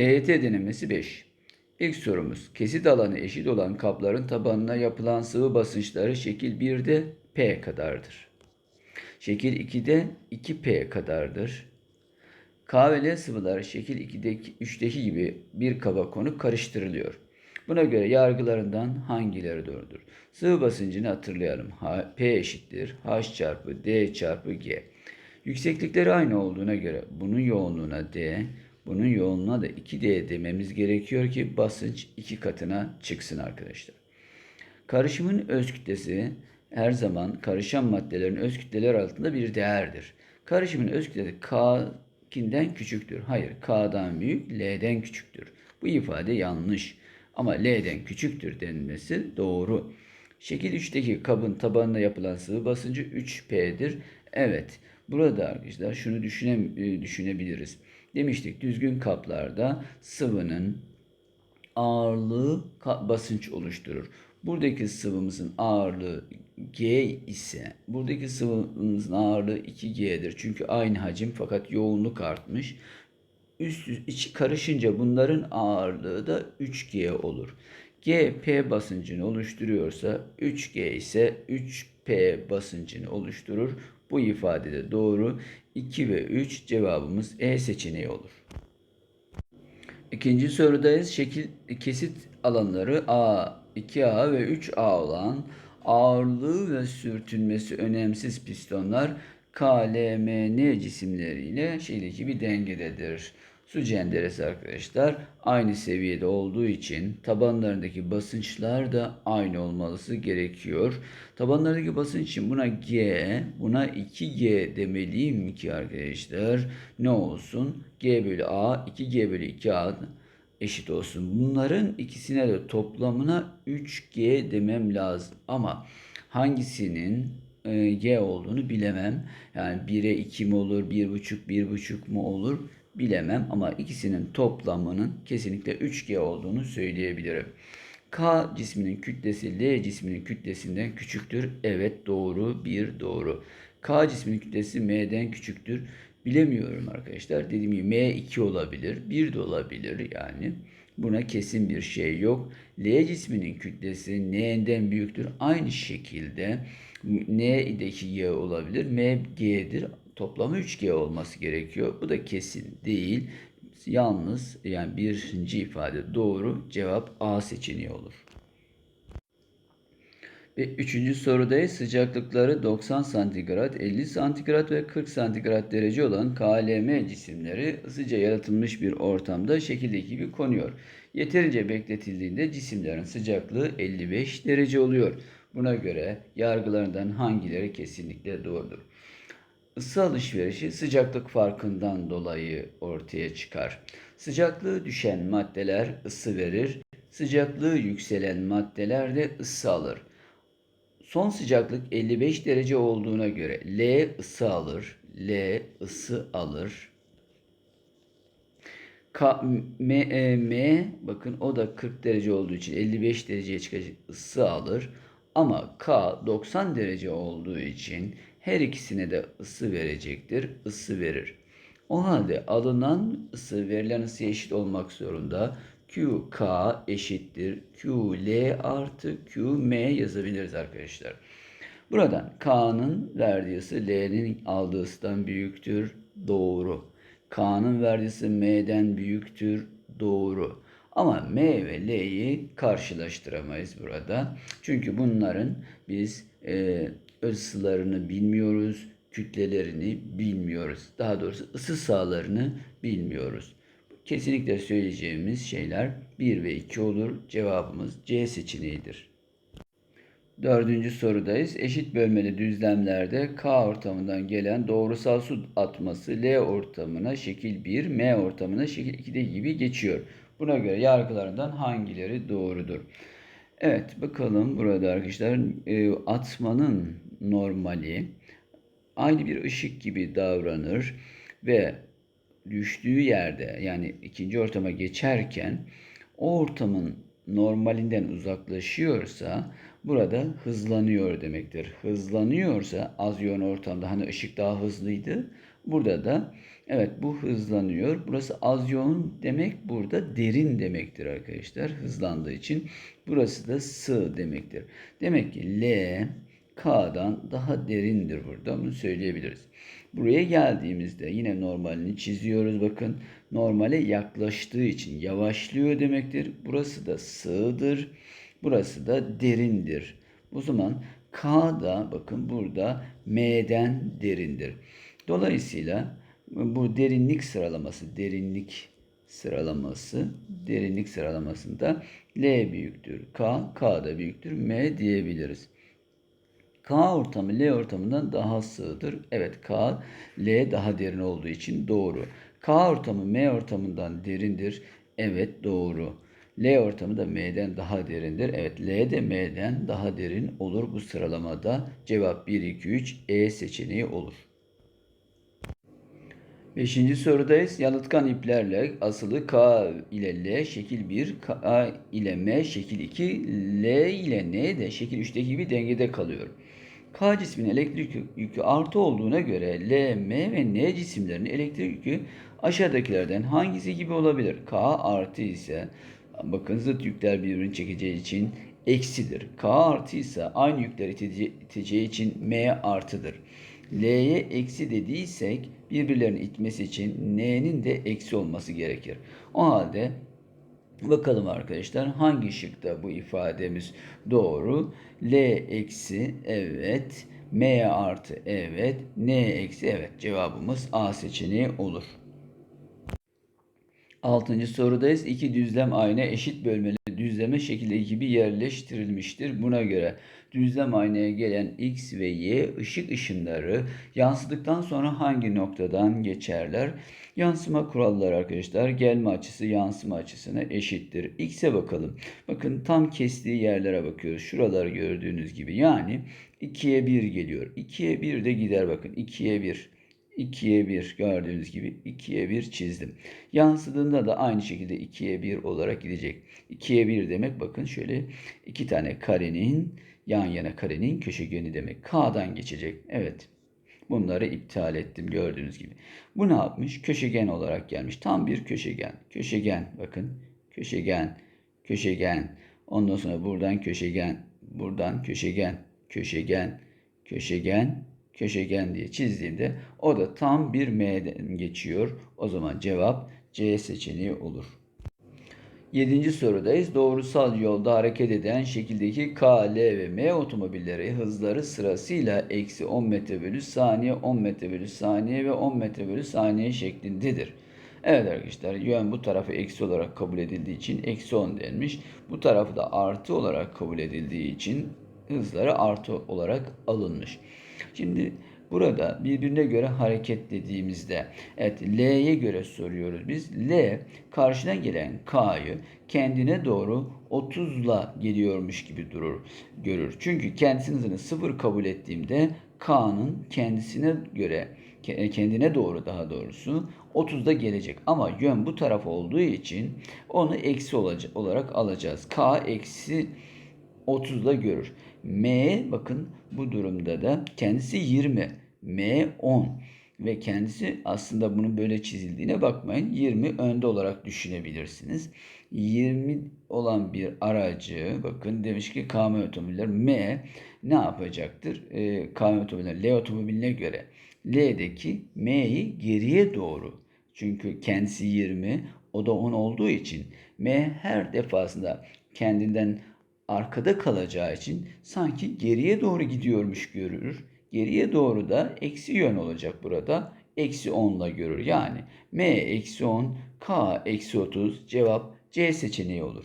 TYT denemesi 5. İlk sorumuz. Kesit alanı eşit olan kapların tabanına yapılan sıvı basınçları şekil 1'de P kadardır. Şekil 2'de 2P kadardır. K ve L sıvıları şekil 2'deki 3'teki gibi bir kaba konup karıştırılıyor. Buna göre yargılarından hangileri doğrudur? Sıvı basıncını hatırlayalım. H, P eşittir H çarpı D çarpı G. Yükseklikleri aynı olduğuna göre bunun yoğunluğuna D, bunun yoğunluğuna da 2D dememiz gerekiyor ki basınç iki katına çıksın arkadaşlar. Karışımın öz kütlesi her zaman karışan maddelerin öz kütleleri altında bir değerdir. Karışımın öz kütlesi K'kinden küçüktür. Hayır, K'dan büyük, L'den küçüktür. Bu ifade yanlış. Ama L'den küçüktür denilmesi doğru. Şekil 3'teki kabın tabanına yapılan sıvı basıncı 3P'dir. Evet, burada arkadaşlar şunu düşüne, e, düşünebiliriz. Demiştik düzgün kaplarda sıvının ağırlığı basınç oluşturur. Buradaki sıvımızın ağırlığı G ise buradaki sıvımızın ağırlığı 2G'dir. Çünkü aynı hacim fakat yoğunluk artmış. Üst üst içi karışınca bunların ağırlığı da 3G olur. G P basıncını oluşturuyorsa 3G ise 3P basıncını oluşturur. Bu ifade de doğru. 2 ve 3 cevabımız E seçeneği olur. İkinci sorudayız. Şekil kesit alanları A, 2A ve 3A olan ağırlığı ve sürtünmesi önemsiz pistonlar KLMN cisimleriyle şeydeki bir dengededir. Su cenderesi arkadaşlar aynı seviyede olduğu için tabanlarındaki basınçlar da aynı olması gerekiyor. Tabanlarındaki basınç için buna G, buna 2G demeliyim ki arkadaşlar ne olsun? G bölü A, 2G bölü 2A eşit olsun. Bunların ikisine de toplamına 3G demem lazım. Ama hangisinin e, G olduğunu bilemem. Yani 1'e 2 mi olur, 1,5, 1,5 mu olur bilemem. Ama ikisinin toplamının kesinlikle 3G olduğunu söyleyebilirim. K cisminin kütlesi L cisminin kütlesinden küçüktür. Evet doğru. Bir doğru. K cisminin kütlesi M'den küçüktür. Bilemiyorum arkadaşlar. Dediğim gibi M2 olabilir. 1 de olabilir yani. Buna kesin bir şey yok. L cisminin kütlesi N'den büyüktür. Aynı şekilde N'deki G olabilir. M G'dir. Toplamı 3G olması gerekiyor. Bu da kesin değil. Yalnız yani birinci ifade doğru. Cevap A seçeneği olur. Ve üçüncü sorudayız. Sıcaklıkları 90 santigrat, 50 santigrat ve 40 santigrat derece olan KLM cisimleri ısıca yaratılmış bir ortamda şekildeki gibi konuyor. Yeterince bekletildiğinde cisimlerin sıcaklığı 55 derece oluyor. Buna göre yargılarından hangileri kesinlikle doğrudur? Isı alışverişi sıcaklık farkından dolayı ortaya çıkar. Sıcaklığı düşen maddeler ısı verir, sıcaklığı yükselen maddeler de ısı alır. Son sıcaklık 55 derece olduğuna göre L ısı alır. L ısı alır. K, M, e, M bakın o da 40 derece olduğu için 55 dereceye çıkacak ısı alır. Ama K 90 derece olduğu için her ikisine de ısı verecektir. Isı verir. O halde alınan ısı verilen ısı eşit olmak zorunda. QK eşittir QL artı QM yazabiliriz arkadaşlar. Buradan K'nın verdiği ısı L'nin aldığı ısıdan büyüktür. Doğru. K'nın verdiği ısı M'den büyüktür. Doğru. Ama M ve L'yi karşılaştıramayız burada. Çünkü bunların biz e, ısılarını bilmiyoruz, kütlelerini bilmiyoruz. Daha doğrusu ısı sahalarını bilmiyoruz. Kesinlikle söyleyeceğimiz şeyler 1 ve 2 olur. Cevabımız C seçeneğidir. Dördüncü sorudayız. Eşit bölmeli düzlemlerde K ortamından gelen doğrusal su atması L ortamına şekil 1, M ortamına şekil 2'de gibi geçiyor. Buna göre yargılarından hangileri doğrudur? Evet bakalım burada arkadaşlar e, atmanın normali aynı bir ışık gibi davranır ve düştüğü yerde yani ikinci ortama geçerken o ortamın normalinden uzaklaşıyorsa burada hızlanıyor demektir. Hızlanıyorsa az yoğun ortamda hani ışık daha hızlıydı Burada da evet bu hızlanıyor. Burası az yoğun demek burada derin demektir arkadaşlar. Hızlandığı için. Burası da sığ demektir. Demek ki L K'dan daha derindir burada. Bunu söyleyebiliriz. Buraya geldiğimizde yine normalini çiziyoruz. Bakın normale yaklaştığı için yavaşlıyor demektir. Burası da sığdır. Burası da derindir. O zaman K da bakın burada M'den derindir. Dolayısıyla bu derinlik sıralaması, derinlik sıralaması, derinlik sıralamasında L büyüktür K, K da büyüktür M diyebiliriz. K ortamı L ortamından daha sığdır. Evet K, L daha derin olduğu için doğru. K ortamı M ortamından derindir. Evet doğru. L ortamı da M'den daha derindir. Evet L de M'den daha derin olur bu sıralamada. Cevap 1, 2, 3 E seçeneği olur. Beşinci sorudayız. Yalıtkan iplerle asılı K ile L şekil 1, K ile M şekil 2, L ile N de şekil 3'teki gibi dengede kalıyor. K cisminin elektrik yükü artı olduğuna göre L, M ve N cisimlerinin elektrik yükü aşağıdakilerden hangisi gibi olabilir? K artı ise bakın zıt yükler birbirini çekeceği için eksidir. K artı ise aynı yükler iteceği için M artıdır. L'ye eksi dediysek birbirlerini itmesi için N'nin de eksi olması gerekir. O halde bakalım arkadaşlar hangi şıkta bu ifademiz doğru? L eksi evet. M artı evet. N eksi evet. Cevabımız A seçeneği olur. Altıncı sorudayız. İki düzlem ayna eşit bölmeli düzleme şekilde gibi yerleştirilmiştir. Buna göre düzlem aynaya gelen X ve Y ışık ışınları yansıdıktan sonra hangi noktadan geçerler? Yansıma kuralları arkadaşlar gelme açısı yansıma açısına eşittir. X'e bakalım. Bakın tam kestiği yerlere bakıyoruz. Şuraları gördüğünüz gibi yani 2'ye 1 geliyor. 2'ye 1 de gider bakın. 2'ye 1. 2'ye 1 gördüğünüz gibi 2'ye 1 çizdim. Yansıdığında da aynı şekilde 2'ye 1 olarak gidecek. 2'ye 1 demek bakın şöyle iki tane karenin yan yana karenin köşegeni demek. K'dan geçecek. Evet. Bunları iptal ettim gördüğünüz gibi. Bu ne yapmış? Köşegen olarak gelmiş. Tam bir köşegen. Köşegen bakın. Köşegen. Köşegen. Ondan sonra buradan köşegen. Buradan köşegen. Köşegen. Köşegen köşegen diye çizdiğimde o da tam bir M'den geçiyor. O zaman cevap C seçeneği olur. Yedinci sorudayız. Doğrusal yolda hareket eden şekildeki K, L ve M otomobilleri hızları sırasıyla eksi 10 metre bölü saniye, 10 metre bölü saniye ve 10 metre bölü saniye şeklindedir. Evet arkadaşlar yön bu tarafı eksi olarak kabul edildiği için eksi 10 denmiş. Bu tarafı da artı olarak kabul edildiği için hızları artı olarak alınmış. Şimdi burada birbirine göre hareket dediğimizde evet L'ye göre soruyoruz biz. L karşına gelen K'yı kendine doğru 30'la geliyormuş gibi durur, görür. Çünkü kendisinin hızını sıfır kabul ettiğimde K'nın kendisine göre kendine doğru daha doğrusu 30'da gelecek. Ama yön bu taraf olduğu için onu eksi olarak alacağız. K eksi 30'da görür. M bakın bu durumda da kendisi 20. M 10 ve kendisi aslında bunun böyle çizildiğine bakmayın. 20 önde olarak düşünebilirsiniz. 20 olan bir aracı bakın demiş ki KM otomobiller M ne yapacaktır? E, KM otomobiller L otomobiline göre L'deki M'yi geriye doğru çünkü kendisi 20 o da 10 olduğu için M her defasında kendinden arkada kalacağı için sanki geriye doğru gidiyormuş görür. Geriye doğru da eksi yön olacak burada. Eksi 10 ile görür. Yani M eksi 10, K eksi 30 cevap C seçeneği olur.